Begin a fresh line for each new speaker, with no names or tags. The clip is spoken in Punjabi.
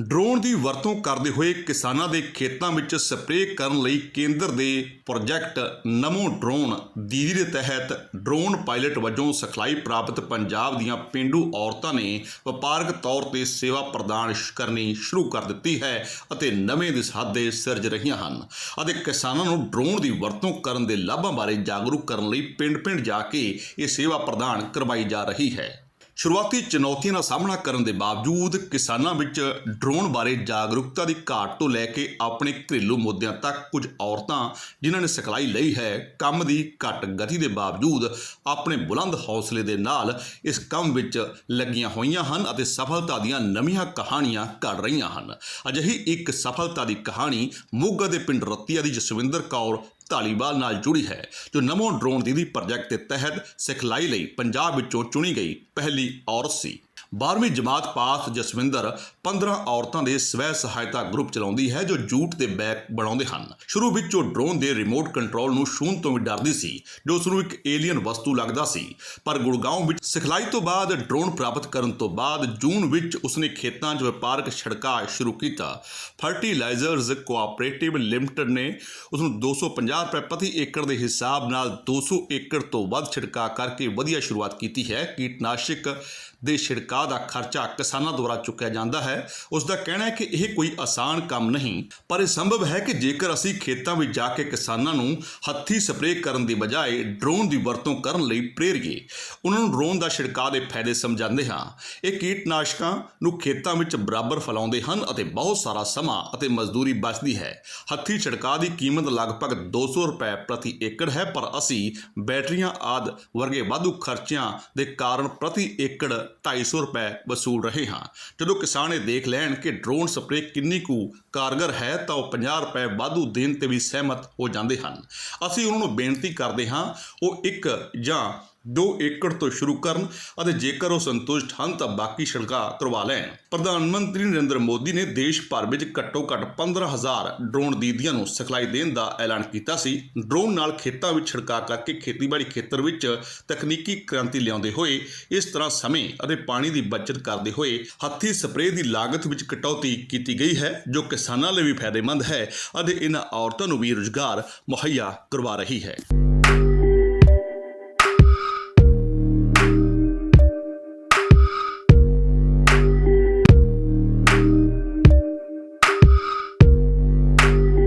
ਡਰੋਨ ਦੀ ਵਰਤੋਂ ਕਰਦੇ ਹੋਏ ਕਿਸਾਨਾਂ ਦੇ ਖੇਤਾਂ ਵਿੱਚ ਸਪਰੇਅ ਕਰਨ ਲਈ ਕੇਂਦਰ ਦੇ ਪ੍ਰੋਜੈਕਟ ਨਮੋ ਡਰੋਨ ਦੀਦੀ ਦੇ ਤਹਿਤ ਡਰੋਨ ਪਾਇਲਟ ਵਜੋਂ ਸਿਖਲਾਈ ਪ੍ਰਾਪਤ ਪੰਜਾਬ ਦੀਆਂ ਪਿੰਡੂ ਔਰਤਾਂ ਨੇ ਵਪਾਰਕ ਤੌਰ ਤੇ ਸੇਵਾ ਪ੍ਰਦਾਨ ਸ਼- ਕਰਨੀ ਸ਼ੁਰੂ ਕਰ ਦਿੱਤੀ ਹੈ ਅਤੇ ਨਵੇਂ ਦਿਸਾਦੇ ਸਿਰਜ ਰਹੀਆਂ ਹਨ। ਅਤੇ ਕਿਸਾਨਾਂ ਨੂੰ ਡਰੋਨ ਦੀ ਵਰਤੋਂ ਕਰਨ ਦੇ ਲਾਭਾਂ ਬਾਰੇ ਜਾਗਰੂਕ ਕਰਨ ਲਈ ਪਿੰਡ-ਪਿੰਡ ਜਾ ਕੇ ਇਹ ਸੇਵਾ ਪ੍ਰਦਾਨ ਕਰਵਾਈ ਜਾ ਰਹੀ ਹੈ। ਸ਼ੁਰੂਆਤੀ ਚੁਣੌਤੀਆਂ ਦਾ ਸਾਹਮਣਾ ਕਰਨ ਦੇ ਬਾਵਜੂਦ ਕਿਸਾਨਾਂ ਵਿੱਚ ਡਰੋਨ ਬਾਰੇ ਜਾਗਰੂਕਤਾ ਦੀ ਘਾਟ ਤੋਂ ਲੈ ਕੇ ਆਪਣੇ ਘਰੇਲੂ ਮੁੱਦਿਆਂ ਤੱਕ ਕੁਝ ਔਰਤਾਂ ਜਿਨ੍ਹਾਂ ਨੇ ਸਿਖਲਾਈ ਲਈ ਹੈ, ਕੰਮ ਦੀ ਘੱਟ ਗਤੀ ਦੇ ਬਾਵਜੂਦ ਆਪਣੇ ਬੁਲੰਦ ਹੌਸਲੇ ਦੇ ਨਾਲ ਇਸ ਕੰਮ ਵਿੱਚ ਲੱਗੀਆਂ ਹੋਈਆਂ ਹਨ ਅਤੇ ਸਫਲਤਾ ਦੀਆਂ ਨਵੀਆਂ ਕਹਾਣੀਆਂ ਘੜ ਰਹੀਆਂ ਹਨ। ਅਜਿਹੀ ਇੱਕ ਸਫਲਤਾ ਦੀ ਕਹਾਣੀ ਮੋਗਾ ਦੇ ਪਿੰਡ ਰਤੀਆ ਦੀ ਜਸਵਿੰਦਰ ਕੌਰ ਧਾਲੀਵਾਲ ਨਾਲ ਜੁੜੀ ਹੈ, ਜੋ ਨਮੋ ਡਰੋਨ ਦੀਦੀ ਪ੍ਰੋਜੈਕਟ ਦੇ ਤਹਿਤ ਸਿਖਲਾਈ ਲਈ ਪੰਜਾਬ ਵਿੱਚੋਂ ਚੁਣੀ ਗਈ ਪਹਿਲੀ ਔਰਤ ਸੀ। 12ਵੀਂ ਜਮਾਤ ਪਾਸ ਜਸਵਿੰਦਰ 15 ਔਰਤਾਂ ਦੇ ਸਵੈ ਸਹਾਇਤਾ ਗਰੁੱਪ ਚਲਾਉਂਦੀ ਹੈ, ਜੋ ਜੂਟ ਦੇ ਬੈਗ ਬਣਾਉਂਦੇ ਹਨ। ਸ਼ੁਰੂ ਵਿੱਚ ਉਹ ਡਰੋਨ ਦੇ ਰਿਮੋਟ ਕੰਟਰੋਲ ਨੂੰ ਛੂਹਣ ਤੋਂ ਵੀ ਡਰਦੀ ਸੀ, ਜੋ ਉਸ ਨੂੰ ਇੱਕ ਏਲੀਅਨ ਵਸਤੂ ਲੱਗਦਾ ਸੀ। ਪਰ ਗੁੜਗਾਉਂ ਵਿੱਚ ਸਿਖਲਾਈ ਤੋਂ ਬਾਅਦ ਡਰੋਨ ਪ੍ਰਾਪਤ ਕਰਨ ਤੋਂ ਬਾਅਦ ਜੂਨ ਵਿੱਚ ਉਸਨੇ ਖੇਤਾਂ 'ਚ ਵਪਾਰਕ ਛਿੜਕਾਅ ਸ਼ੁਰੂ ਕੀਤਾ। ਫਰਟੀਲਾਈਜ਼ਰਜ਼ ਕੋਆਪਰੇਟਿਵ ਲਿਮਟਿਡ ਨੇ ਉਸ ਨੂੰ 250 ਰੁਪਏ ਪ੍ਰਤੀ ਏਕੜ ਦੇ ਹਿਸਾਬ ਨਾਲ 200 ਏਕੜ ਤੋਂ ਵੱਧ ਛਿੜਕਾਅ ਕਰਕੇ ਵਧੀਆ ਸ਼ੁਰੂਆਤ ਕੀਤੀ ਹੈ। ਕੀਟਨਾਸ਼ਕ ਦੇ ਛਿੜਕਾਅ ਦਾ ਖਰਚਾ ਕਿਸਾਨਾਂ ਦੁਆਰਾ ਚੁੱਕਿਆ ਜਾਂਦਾ ਹੈ। ਉਸ ਦਾ ਕਹਿਣਾ ਹੈ ਕਿ ਇਹ ਕੋਈ ਆਸਾਨ ਕੰਮ ਨਹੀਂ, ਪਰ ਇਹ ਸੰਭਵ ਹੈ ਕਿ ਜੇਕਰ ਅਸੀਂ ਖੇਤਾਂ ਵਿੱਚ ਜਾ ਕੇ ਕਿਸਾਨਾਂ ਨੂੰ ਹੱਥੀ ਸਪਰੇਅ ਕਰਨ ਦੀ ਬਜਾਏ ਡਰੋਨ ਦੀ ਵਰਤੋਂ ਕਰਨ ਲਈ ਪ੍ਰੇਰੀਏ, ਉਹਨਾਂ ਨੂੰ ਡਰੋਨ ਦਾ ਛਿੜਕਾਅ ਦੇ ਫਾਇਦੇ ਸਮਝਾਉਂਦੇ ਹਾਂ। ਇਹ ਕੀਟਨਾਸ਼ਕਾਂ ਨੂੰ ਖੇਤਾਂ ਵਿੱਚ ਬਰਾਬਰ ਫੈਲਾਉਂਦੇ ਹਨ ਅਤੇ ਬਹੁਤ ਸਾਰਾ ਸਮਾਂ ਅਤੇ ਮਜ਼ਦੂਰੀ ਬਚਦੀ ਹੈ। ਹੱਥੀ ਛਿੜਕਾਅ ਦੀ ਕੀਮਤ ਲਗਭਗ 200 ਰੁਪਏ ਪ੍ਰਤੀ ਏਕੜ ਹੈ, ਪਰ ਅਸੀਂ ਬੈਟਰੀਆਂ ਆਦ ਵਰਗੇ ਵਾਧੂ ਖਰਚਿਆਂ ਦੇ ਕਾਰਨ ਪ੍ਰਤੀ ਏਕੜ 250 ਰੁਪਏ ਵਸੂਲ ਰਹੇ ਹਾਂ। ਜਦੋਂ ਕਿਸਾਨ ਇਹ ਦੇਖ ਲੈਣ ਕਿ ਡਰੋਨ ਸਪਰੇਅ ਕਿੰਨੀ ਕੁ ਕਾਰਗਰ ਹੈ, ਤਾਂ ਉਹ 50 ਰੁਪਏ ਵਾਧੂ ਦੇਣ ਤੇ ਵੀ ਸਹਿਮਤ ਹੋ ਜਾਂਦੇ ਹਨ। ਅਸੀਂ ਉਹਨਾਂ ਨੂੰ ਬੇਨਤੀ ਕਰਦੇ ਹਾਂ, ਉਹ ਇੱਕ ਜਾਂ 2 ਏਕੜ ਤੋਂ ਸ਼ੁਰੂ ਕਰਨ ਅਤੇ ਜੇਕਰ ਉਹ ਸੰਤੁਸ਼ਟ ਹਨ ਤਾਂ ਬਾਕੀ ਛਿੜਕਾਅ ਕਰਵਾ ਲੈਣ। ਪ੍ਰਧਾਨ ਮੰਤਰੀ ਨਰਿੰਦਰ ਮੋਦੀ ਨੇ ਦੇਸ਼ ਭਰ ਵਿੱਚ ਘੱਟੋ ਘੱਟ 15000 ਡਰੋਨ ਦੀਦੀਆਂ ਨੂੰ ਸਿਖਲਾਈ ਦੇਣ ਦਾ ਐਲਾਨ ਕੀਤਾ ਸੀ। ਡਰੋਨ ਨਾਲ ਖੇਤਾਂ ਵਿੱਚ ਛਿੜਕਾਅ ਕਰਕੇ ਖੇਤੀਬਾੜੀ ਖੇਤਰ ਵਿੱਚ ਤਕਨੀਕੀ ਕ੍ਰਾਂਤੀ ਲਿਆਉਂਦੇ ਹੋਏ, ਇਸ ਤਰ੍ਹਾਂ ਸਮੇਂ ਅਤੇ ਪਾਣੀ ਦੀ ਬਚਤ ਕਰਦੇ ਹੋਏ ਹੱਥੀ ਸਪਰੇਅ ਦੀ ਲਾਗਤ ਵਿੱਚ ਕਟੌਤੀ ਕੀਤੀ ਗਈ ਹੈ, ਜੋ ਕਿਸਾਨਾਂ ਲਈ ਵੀ ਫਾਇਦੇਮੰਦ ਹੈ ਅਤੇ ਇਹਨਾਂ ਔਰਤਾਂ ਨੂੰ ਵੀ ਰੁਜ਼ਗਾਰ ਮੁਹੱਈਆ ਕਰਵਾ ਰਹੀ ਹੈ।